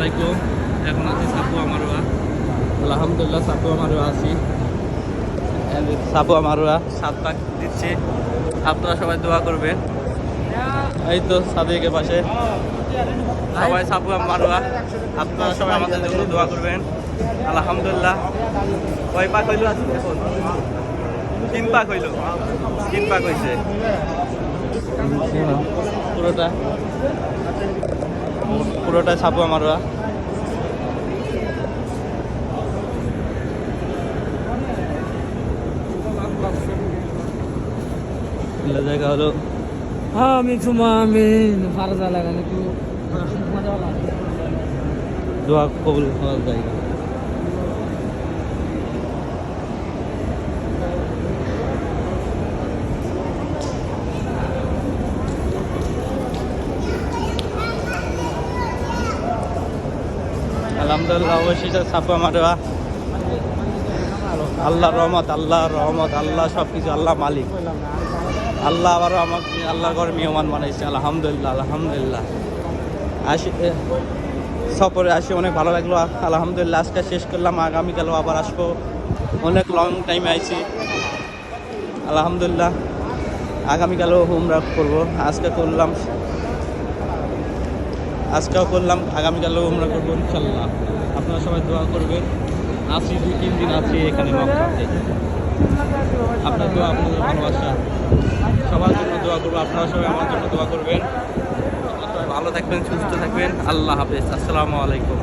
আলাইকুম। এখন আছি সাপুয়া মারুয়া আলহামদুলিল্লাহ সাপুয়া মারুয়া আছি। সাপুয়া মারুয়া সাত পাক দিচ্ছি। আপনারা সবাই দোয়া করবেন এই তো সাদিকের পাশে। সবাই সাপুয়া মারুয়া আপনারা সবাই আমাদের জন্য দোয়া করবেন। আলহামদুলিল্লাহ। কয় পাক হইল এখন তিন পাক হইল। তিন পাক হয়েছে পুরোটা। পুরোটা ছাপো আমার এগুলো জায়গা হলো আমি সুমা আমিন ফারজা লাগান দোয়া কবুল হওয়ার জায়গা। আলহামদুলিল্লাহ, অবশেষে ছাপা মারোয়া আল্লাহ রহমত আল্লাহ রহমত, আল্লাহ সব কিছু আল্লাহ মালিক। আল্লাহ আবারও আমাকে আল্লাহর ঘরে মেহমান বানাইছে, আলহামদুলিল্লাহ আলহামদুলিল্লাহ। আসি সফরে আসি, অনেক ভালো লাগল, আলহামদুলিল্লাহ, আজকে শেষ করলাম আগামীকালও আবার আসব। অনেক লং টাইমে আইছি। আলহামদুলিল্লাহ, আগামীকালও হোমরা করব। আজকে করলাম আজকেও করলাম, আগামীকালও আমরা করব ইনশাল্লাহ। আপনারা সবাই দোয়া করবেন। আছি দুই, তিন দিন আছি এখানে আপনার দোয়া, আপনাদের ভালোবাসা। সবার জন্য দোয়া করব, আপনারা সবাই আমার জন্য দোয়া করবেন। ভালো থাকবেন, সুস্থ থাকবেন। আল্লাহ হাফেজ। আসসালামু আলাইকুম।